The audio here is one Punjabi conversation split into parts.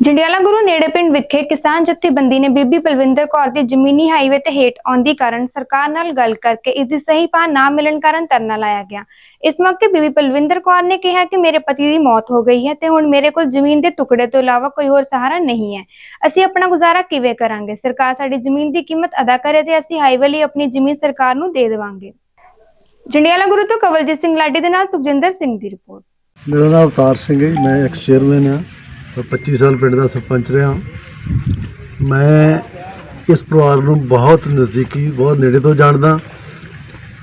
ਜੰਡਿਆਲਾ ਗੁਰੂ ਨੇੜੇ ਪਿੰਡ ਵਿਖੇ ਕਿਸਾਨ ਜਥੇਬੰਦੀ ਨੇ ਬੀਬੀ ਬਲਵਿੰਦਰ ਕੌਰ ਦੀ ਜ਼ਮੀਨੀ ਹਾਈਵੇ ਤੇ ਹੇਠ ਆਉਂਦੀ ਕਾਰਨ ਸਰਕਾਰ ਨਾਲ ਗੱਲ ਕਰਕੇ ਇਸ ਦੀ ਸਹੀ ਭਾਅ ਨਾ ਮਿਲਣ ਕਾਰਨ ਧਰਨਾ ਲਾਇਆ ਗਿਆ। ਇਸ ਮੌਕੇ ਬੀਬੀ ਬਲਵਿੰਦਰ ਕੌਰ ਨੇ ਕਿਹਾ ਕਿ ਮੇਰੇ ਪਤੀ ਦੀ ਮੌਤ ਹੋ ਗਈ ਹੈ ਤੇ ਹੁਣ ਮੇਰੇ ਕੋਲ ਜ਼ਮੀਨ ਦੇ ਟੁਕੜੇ ਤੋਂ ਇਲਾਵਾ ਕੋਈ ਹੋਰ ਸਹਾਰਾ ਨਹੀਂ ਹੈ। ਅਸੀਂ ਆਪਣਾ ਗੁਜ਼ਾਰਾ ਕਿਵੇਂ ਕਰਾਂਗੇ? ਸਰਕਾਰ ਸਾਡੀ ਜ਼ਮੀਨ ਦੀ ਕੀਮਤ ਅਦਾ ਕਰੇ ਤੇ ਅਸੀਂ ਹਾਈਵੇ ਲਈ ਆਪਣੀ ਜ਼ਮੀਨ ਸਰਕਾਰ ਨੂੰ ਦੇ ਦੇਵਾਂਗੇ। ਜੰਡਿਆਲਾ ਗੁਰੂ ਤੋਂ ਕਵਲਜੀਤ ਸਿੰਘ ਲਾਡੀ ਦੇ ਨਾਲ ਸੁਖਜਿੰਦਰ ਸਿੰਘ ਦੀ ਰਿਪੋਰਟ। ਮੇਰਾ ਨਾਮ ਅਵਤਾਰ ਸਿੰਘ ਹੈ ਮੈਂ ਐਕਸ ਚੇਅਰਮੈਨ ਹਾਂ। ਔਰ 25 ਸਾਲ ਪਿੰਡ ਦਾ ਸਰਪੰਚ ਰਿਹਾ। ਮੈਂ ਇਸ ਪਰਿਵਾਰ ਨੂੰ ਬਹੁਤ ਨਜ਼ਦੀਕੀ, ਬਹੁਤ ਨੇੜੇ ਤੋਂ ਜਾਣਦਾ।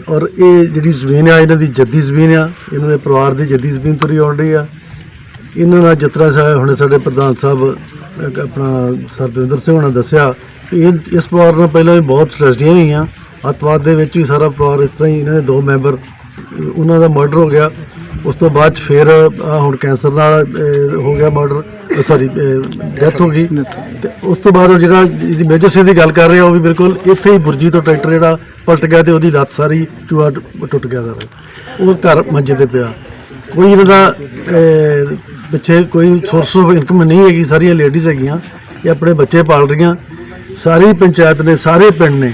ਔਰ ਇਹ ਜਿਹੜੀ ਜ਼ਮੀਨ ਆ, ਇਹਨਾਂ ਦੀ ਜੱਦੀ ਜ਼ਮੀਨ ਆ, ਇਹਨਾਂ ਦੇ ਪਰਿਵਾਰ ਦੀ ਜੱਦੀ ਜ਼ਮੀਨ ਤੁਰੀ ਆਉਣ ਰਹੀ ਆ। ਇਹਨਾਂ ਨਾਲ ਜਤਰਾ ਸਾਹਿਬ ਹੁਣ ਸਾਡੇ ਪ੍ਰਧਾਨ ਸਾਹਿਬ ਆਪਣਾ ਸਰਦਵਿੰਦਰ ਸਿੰਘ ਹੋਣਾ ਦੱਸਿਆ ਇਹ ਇਸ ਪਰਿਵਾਰ ਨਾਲ ਪਹਿਲਾਂ ਵੀ ਬਹੁਤ ਟ੍ਰੈਜਡੀਆਂ ਹੋਈਆਂ। ਅੱਤਵਾਦ ਦੇ ਵਿੱਚ ਵੀ ਸਾਰਾ ਪਰਿਵਾਰ ਇਸ ਤਰ੍ਹਾਂ ਹੀ ਇਹਨਾਂ ਦੇ ਦੋ ਮੈਂਬਰ, ਉਹਨਾਂ ਦਾ ਮਰਡਰ ਹੋ ਗਿਆ। ਉਸ ਤੋਂ ਬਾਅਦ 'ਚ ਫਿਰ ਆਹ ਹੁਣ ਕੈਂਸਰ ਨਾਲ ਅਹ, ਹੋ ਗਿਆ ਮਰਡਰ ਸੌਰੀ ਡੈਥ ਹੋ ਗਈ। ਤੇ ਉਸ ਤੋਂ ਬਾਅਦ ਉਹ ਜਿਹੜਾ ਜਿਹਦੀ ਮੇਜਰ ਸਿੰਘ ਦੀ ਗੱਲ ਕਰ ਰਹੇ ਆ ਉਹ ਵੀ ਬਿਲਕੁਲ ਇੱਥੇ ਹੀ ਬੁਰਜੀ ਤੋਂ ਟਰੈਕਟਰ ਜਿਹੜਾ ਪਲਟ ਗਿਆ ਤੇ ਉਹਦੀ ਲੱਤ ਸਾਰੀ ਚੂਹਾ ਟ- ਟੁੱਟ ਗਿਆ ਸਾਰਾ। ਉਹ ਘਰ ਮੰਜੇ ਤੇ ਪਿਆ। ਕੋਈ ਇਹਨਾਂ ਦਾ ਅਹ, ਪਿੱਛੇ ਕੋਈ ਸੋਰਸ ਆਫ ਇਨਕਮ ਨਹੀਂ ਹੈਗੀ ਸਾਰੀਆਂ ਲੇਡੀਜ਼ ਹੈਗੀਆਂ। ਇਹ ਆਪਣੇ ਬੱਚੇ ਪਾਲ ਰਹੀਆਂ। ਸਾਰੀ ਪੰਚਾਇਤ ਨੇ ਸਾਰੇ ਪਿੰਡ ਨੇ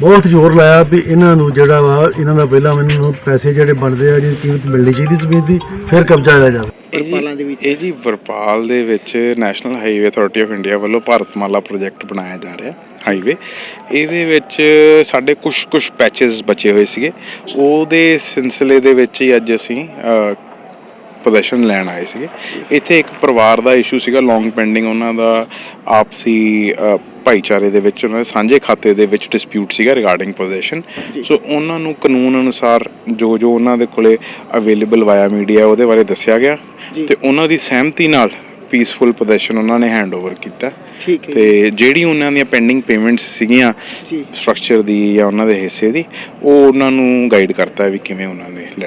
ਬਹੁਤ ਜ਼ੋਰ ਲਾਇਆ ਵੀ ਇਹਨਾਂ ਨੂੰ ਜਿਹੜਾ ਵਾ ਇਹਨਾਂ ਦਾ ਪਹਿਲਾਂ ਮੈਨੂੰ ਪੈਸੇ ਜਿਹੜੇ ਬਣਦੇ ਆ ਜਿਹਦੀ ਕੀਮਤ ਮਿਲਣੀ ਚਾਹੀਦੀ ਜ਼ਮੀਨ ਦੀ ਫਿਰ ਕਬਜ਼ਾ ਲਿਆ ਜਾਵੇ। ਇਹ ਜੀ ਇਹ ਜੀ ਵਰਪਾਲ ਦੇ ਵਿੱਚ national highway authority of India ਵੱਲੋਂ ਭਾਰਤਮਾਲਾ ਪ੍ਰੋਜੈਕਟ ਬਣਾਇਆ ਜਾ ਰਿਹਾ ਹਾਈਵੇ ਇਹਦੇ ਵਿੱਚ ਸਾਡੇ ਕੁਝ ਕੁਝ ਪੈਚਸ ਬਚੇ ਹੋਏ ਸੀਗੇ। ਉਹਦੇ ਸਿਲਸਿਲੇ ਦੇ ਵਿੱਚ ਹੀ ਅੱਜ ਅਸੀਂ ਪੋਜੀਸ਼ਨ ਲੈਣ ਆਏ ਸੀਗੇ। ਇੱਥੇ ਇੱਕ ਪਰਿਵਾਰ ਦਾ ਇਸ਼ੂ ਸੀਗਾ ਲੌਂਗ ਪੈਂਡਿੰਗ ਉਹਨਾਂ ਦਾ ਆਪਸੀ ਭਾਈਚਾਰੇ ਦੇ ਵਿੱਚ ਉਹਨਾਂ ਦੇ ਸਾਂਝੇ ਖਾਤੇ ਦੇ ਵਿੱਚ ਡਿਸਪਿਊਟ ਸੀਗਾ ਰਿਗਾਰਡਿੰਗ ਪੋਜੀਸ਼ਨ ਸੋ ਉਹਨਾਂ ਨੂੰ ਕਾਨੂੰਨ ਅਨੁਸਾਰ ਜੋ ਜੋ ਉਹਨਾਂ ਦੇ ਕੋਲੇ ਅਵੇਲੇਬਲ ਵਾਇਆ ਮੀਡੀਆ ਉਹਦੇ ਬਾਰੇ ਦੱਸਿਆ ਗਿਆ। ਤੇ ਉਹਨਾਂ ਦੀ ਸਹਿਮਤੀ ਨਾਲ ਪੀਸਫੁਲ ਪੋਜੀਸ਼ਨ ਉਹਨਾਂ ਨੇ ਹੈਂਡਓਵਰ ਕੀਤਾ। ਤੇ ਜਿਹੜੀ ਉਹਨਾਂ ਦੀਆਂ ਪੈਂਡਿੰਗ ਪੇਮੈਂਟਸ ਸੀਗੀਆਂ। ਸਟਰਕਚਰ ਦੀ ਜਾਂ ਉਹਨਾਂ ਦੇ ਹਿੱਸੇ ਦੀ ਉਹ ਉਹਨਾਂ ਨੂੰ ਗਾਈਡ ਕਰਤਾ ਵੀ ਕਿਵੇਂ ਉਹਨਾਂ ਨੇ ਲੈਣਾ।